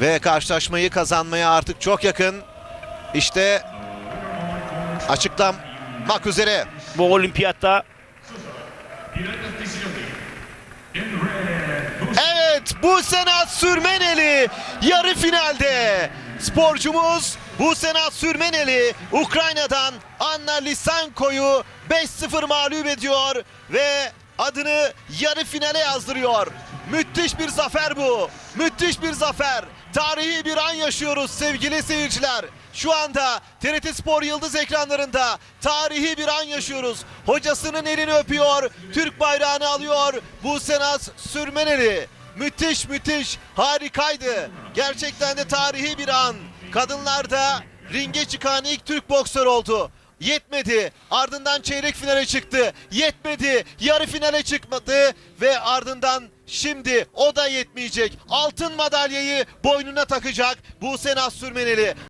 Ve karşılaşmayı kazanmaya artık çok yakın. İşte açıklamak üzere. Bu olimpiyatta Evet bu Senat Sürmeneli yarı finalde. Sporcumuz bu Senat Sürmeneli Ukrayna'dan Anna Lisenko'yu 5-0 mağlup ediyor ve adını yarı finale yazdırıyor. Müthiş bir zafer bu. Müthiş bir zafer. Tarihi bir an yaşıyoruz sevgili seyirciler. Şu anda TRT Spor Yıldız ekranlarında tarihi bir an yaşıyoruz. Hocasının elini öpüyor, Türk bayrağını alıyor. Bu Senat Sürmeneli. Müthiş müthiş harikaydı. Gerçekten de tarihi bir an. Kadınlar da ringe çıkan ilk Türk boksör oldu. Yetmedi. Ardından çeyrek finale çıktı. Yetmedi. Yarı finale çıkmadı ve ardından şimdi o da yetmeyecek. Altın madalyayı boynuna takacak bu Senat Sürmeneli.